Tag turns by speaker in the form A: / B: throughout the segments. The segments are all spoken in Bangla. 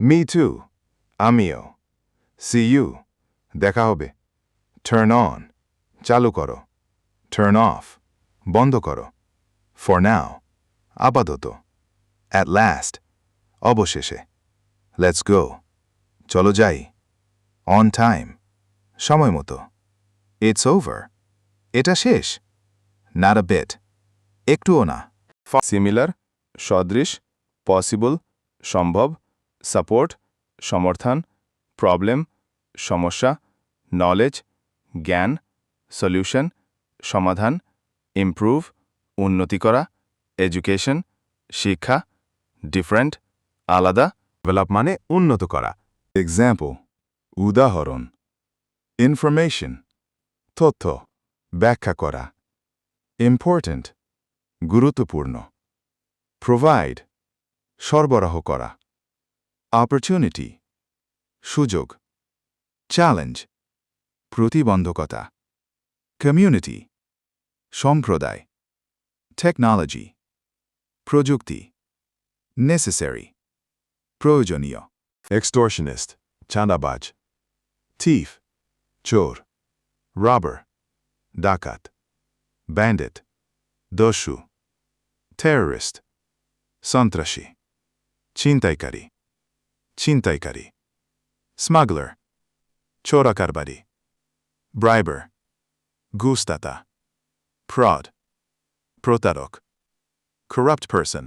A: মি টু আমিও। সি ইউ দেখা হবে। টার্ন অন চালু করো। টার্ন অফ বন্ধ করো। ফর নাও আপাতত। অ্যাট লাস্ট অবশেষে। লেটস গো চলো যাই। অন টাইম সময় মতো। ইটস ওভার এটা শেষ। নাট আ বেট একটুও না।
B: সিমিলার সদৃশ পসিবল সম্ভব সাপোর্ট সমর্থন প্রবলেম সমস্যা নলেজ জ্ঞান সলিউশন সমাধান ইমপ্রুভ উন্নতি করা এডুকেশন শিক্ষা ডিফারেন্ট আলাদা
A: ডেভেলপ মানে উন্নত করা। এক্সাম্পল উদাহরণ ইনফরমেশন তথ্য, ব্যাখ্যা করা। ইম্পর্ট্যান্ট গুরুত্বপূর্ণ। প্রোভাইড সরবরাহ করা। অপরচুনিটি সুযোগ. চ্যালেঞ্জ প্রতিবন্ধকতা. কমিউনিটি সম্প্রদায়. টেকনোলজি প্রযুক্তি. নেসেসারি প্রয়োজনীয়. Extortionist. চাঁদাবাজ. Thief. চোর. Robber. ডাকাত. Bandit. দস্যু. Terrorist. সন্ত্রাসী. ছিনতাইকারী. ছিনতাইকারী smuggler চোরাকারবারি briber ঘুষদাতা fraud প্রতারক corrupt person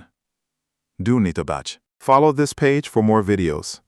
A: দুর্নীতিবাজ Follow this page for more videos.